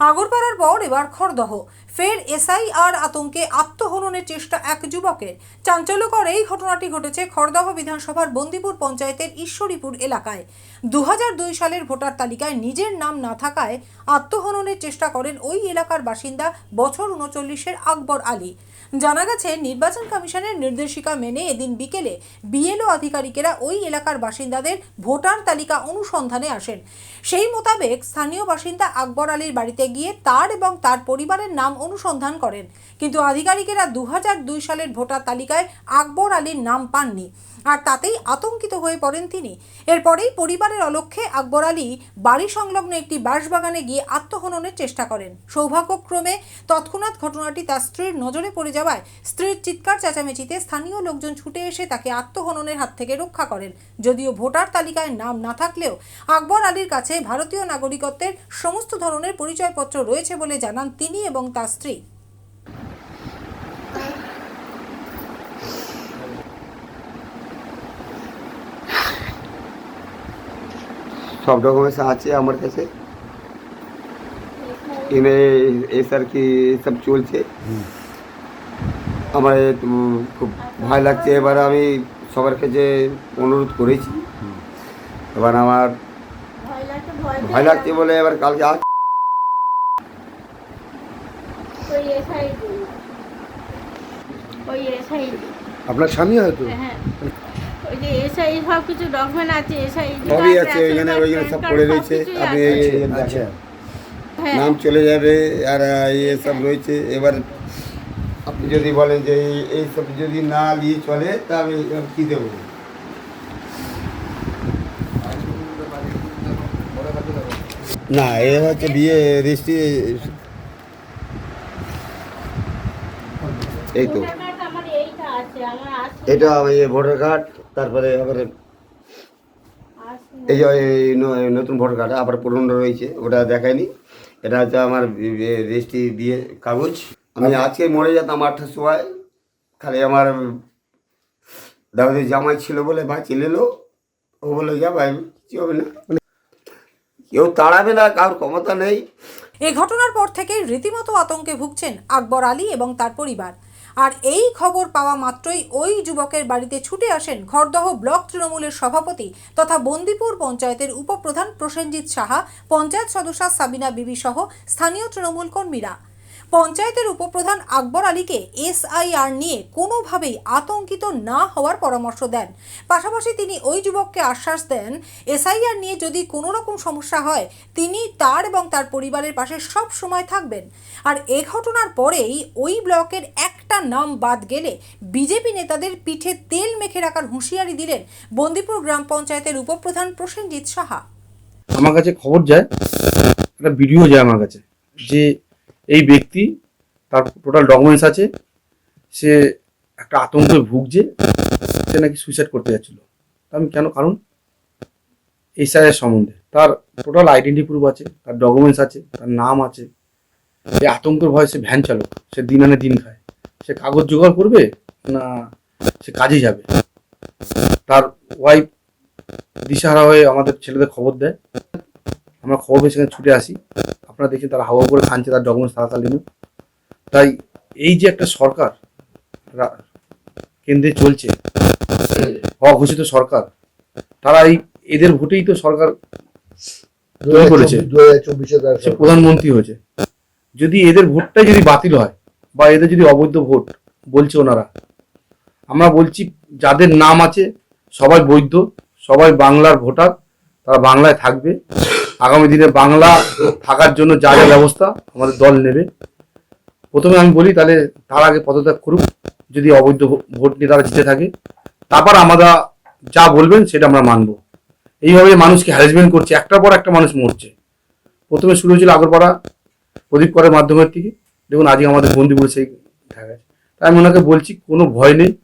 আগরপাড়ার পর এবার খড়দহ ফের এসআইআর আতঙ্কে আত্মহননের চেষ্টা এক যুবকের। চাঞ্চল্যকর এই ঘটনাটি ঘটেছে খড়দহ বিধানসভার বন্দিপুর পঞ্চায়েতের ঈশ্বরীপুর এলাকায়। দু হাজার দুই সালের ভোটার তালিকায় নিজের নাম না থাকায় আত্মহননের চেষ্টা করেন ওই এলাকার বাসিন্দা বছর উনচল্লিশের আকবর আলী। জানা গেছে, নির্বাচন কমিশনের নির্দেশিকা মেনে এদিন বিকেলে বিএলও আধিকারিকেরা ওই এলাকার বাসিন্দাদের ভোটার তালিকা অনুসন্ধানে আসেন। সেই মোতাবেক স্থানীয় বাসিন্দা আকবর আলীর বাড়িতে গিয়ে তার এবং তার পরিবারের নাম অনুসন্ধান করেন। কিন্তু আধিকারিকেরা দু হাজার দুই সালের ভোটার তালিকায় আকবর আলীর নাম পাননি আর তাতেই আতঙ্কিত হয়ে পড়েন তিনি। এরপরেই পরিবারের অলক্ষ্যে আকবর আলী বাড়ি সংলগ্ন একটি বাঁশবাগানে গিয়ে আত্মহননের চেষ্টা করেন। সৌভাগ্যক্রমে তৎক্ষণাৎ ঘটনাটি তার স্ত্রীর নজরে পড়ে যাওয়ায় স্ত্রীর চিৎকার চেঁচামেচিতে স্থানীয় লোকজন ছুটে এসে তাকে আত্মহননের হাত থেকে রক্ষা করেন। যদিও ভোটার তালিকায় নাম না থাকলেও আকবর আলীর কাছে ভারতীয় নাগরিকত্বের সমস্ত ধরনের পরিচয়পত্র রয়েছে বলে জানান তিনি এবং তার স্ত্রী। সব ডকুমেন্টস আছে আমার কাছে। এনে এস আর কি সব চলছে। আমার একটু খুব ভয় লাগছে। এবার আমি সবার কাছে অনুরোধ করেছি। এবার আমার ভয় লাগছে বলে এবার কালকে আজ ওই এসআই ওই এসআই আপনার স্বামী হয়তো? হ্যাঁ ওই যে এসআই সব কিছু ডকুমেন্ট আছে এসআই সবই আছে ওইখানে ওইখানে সব পড়ে রয়েছে। আপনি দেখেন। আচ্ছা হ্যাঁ। নাম চলে যাবে আর ইয়ে সব রয়েছে। এবার আপনি যদি বলেন যে এই- এই সব যদি না নিয়ে চলে তা আমি কী দেবো? না এ হচ্ছে বিয়ে রেজিস্ট্রি এই তো। ভোটার কার্ড আমার এইটা আছে আমার আছে এটা এই ভোটার কার্ড তারপরে আবার এই যে এই ন- নতুন ভোটার কার্ড আবার পুরনো রয়েছে ওটা দেখায়নি। এটা হচ্ছে আমার রেজিস্ট্রি বিয়ে কাগজ। আমি আজকে মরে যেতাম আটটার সময় খালি আমার দাউদের জামাই ছিল বলে বাঁচি নিল ও বলে যা ভাই কি হবে না? মানে কেউ তাড়াবে না কারোর ক্ষমতা নেই। এই ঘটনার পর থেকেই রীতিমতো আতঙ্কে ভুগছেন আকবর আলী এবং তার পরিবার। আর এই খবর পাওয়া মাত্রই ওই যুবকের বাড়িতে ছুটে আসেন ঘরদহ ব্লক তৃণমূলের সভাপতি তথা বন্দিপুর পঞ্চায়েতের উপপ্রধান প্রসেনজিৎ সাহা, পঞ্চায়েত সদস্যা সাবিনা বিবি সহ স্থানীয় তৃণমূল কর্মীরা। পঞ্চায়েতের উপপ্রধান আকবর আলীকে এসআইআর নিয়ে কোনোভাবেই আতঙ্কিত না হওয়ার পরামর্শ দেন। পাশাপাশি তিনি ওই যুবককে আশ্বাস দেন, এসআইআর নিয়ে যদি কোনো রকম সমস্যা হয়, তিনি তার এবং তার পরিবারের পাশে সব সময় থাকবেন। আর এ ঘটনার পরেই ওই ব্লকের একটা নাম বাদ গেলে বিজেপি নেতাদের পিঠে তেল মেখে রাখার হুঁশিয়ারি দিলেন বন্দিপুর গ্রাম পঞ্চায়েতের উপপ্রধান প্রসেনজিৎ সাহা। আমার কাছে খবর যায়, একটা ভিডিও যায় আমার কাছে, যে এই ব্যক্তি, তার টোটাল ডকুমেন্টস আছে, সে একটা আতঙ্কে ভুগছে, সে নাকি সুইসাইড করতে যাচ্ছিল। আমি কেন, কারণ এসআইয়ের সম্বন্ধে। তার টোটাল আইডেন্টি প্রুফ আছে, তার ডকুমেন্টস আছে, তার নাম আছে। এই আতঙ্কের ভয় সে ভ্যান চালক, সে দিন আনে দিন খায়। সে কাগজ জোগাড় করবে না সে কাজে যাবে? তার ওয়াইফ দিশাহারা হয়ে আমাদের ছেলেদের খবর দেয়। আমরা খবর সেখানে ছুটে আসি। আপনারা দেখছেন তারা হাওয়া করে খানছে তার ডকুমেন্টস থাকাকালীন তাই এই যে একটা সরকার কেন্দ্রে চলছে অঘোষিত সরকার তারা এই এদের ভোটেই তো সরকার তৈরি করেছে। সে প্রধানমন্ত্রী হয়েছে। যদি এদের ভোটটাই যদি বাতিল হয় বা এদের যদি অবৈধ ভোট বলছে ওনারা আমরা বলছি যাদের নাম আছে সবাই বৈধ সবাই বাংলার ভোটার তারা বাংলায় থাকবে। আগামী দিনে বাংলা থাকার জন্য যা যা ব্যবস্থা আমাদের দল নেবে। প্রথমে আমি বলি, তাহলে তার আগে পদত্যাগ করুক, যদি অবৈধ ভোট নিয়ে তারা জিতে থাকে। তারপর আমরা যা বলবেন সেটা আমরা মানব। এইভাবে মানুষকে হ্যারাসমেন্ট করছে, একটার পর একটা মানুষ মরছে। প্রথমে শুরু হয়েছিল আগরপাড়া, প্রদীপ করের মাধ্যমের থেকে দেখুন, আজকে আমাদের বন্দিপুরে সেই গেছে। তাই আমি ওনাকে বলছি, কোনো ভয় নেই।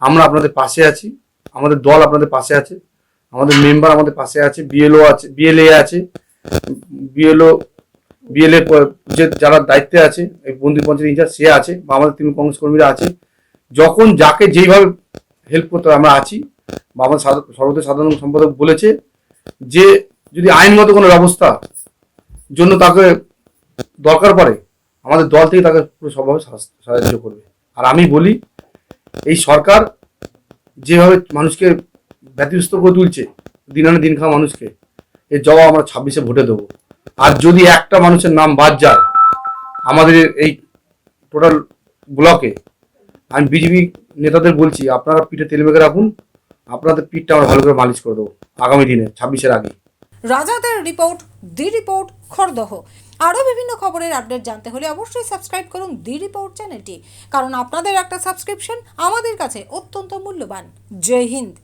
আমরা আপনাদের পাশে আছি। আমাদের দল আপনাদের পাশে আছে। আমাদের মেম্বার আমাদের পাশে আছে বিএলও আছে বিএলএ আছে বিএলও বিএলএ যে যারা দায়িত্বে আছে, এই বন্দি পঞ্চায়েত ইনচার্জ, সে আছে বা আমাদের তৃণমূল কংগ্রেস কর্মীরা আছে। যখন যাকে যেইভাবে হেল্প করতে আমরা আছি বা আমাদের সর্বদা সাধারণ সম্পাদক বলেছে যে যদি আইনগত কোনো ব্যবস্থা জন্য তাকে দরকার পড়ে, আমাদের দল থেকে তাকে পুরো সবভাবে সাহায্য করবে। আর আমি বলি, এই সরকার যেভাবে মানুষকে ব্যতিব্যস্ত করে তুলছে, দিন আনে দিন খাওয়া মানুষকে। এর জবাব আমরা ছাব্বিশে ভোটে দেবো। আর যদি একটা মানুষের নাম বাদ যায়, আমাদের এই টোটাল ব্লকে আমি বিজেপি নেতাদের বলছি, আপনারা পিঠে তেল মেখে রাখুন, আপনাদের পিঠটা আমরা ভালো করে মালিশ করে দেবো আগামী দিনে, ছাব্বিশের আগে। রাজাদের রিপোর্ট দি রিপোর্ট খরদহ। আরও বিভিন্ন খবরের আপডেট জানতে হলে অবশ্যই সাবস্ক্রাইব করুন দি রিপোর্ট চ্যানেলটি কারণ আপনাদের একটা সাবস্ক্রিপশন আমাদের কাছে অত্যন্ত মূল্যবান। জয় হিন্দ।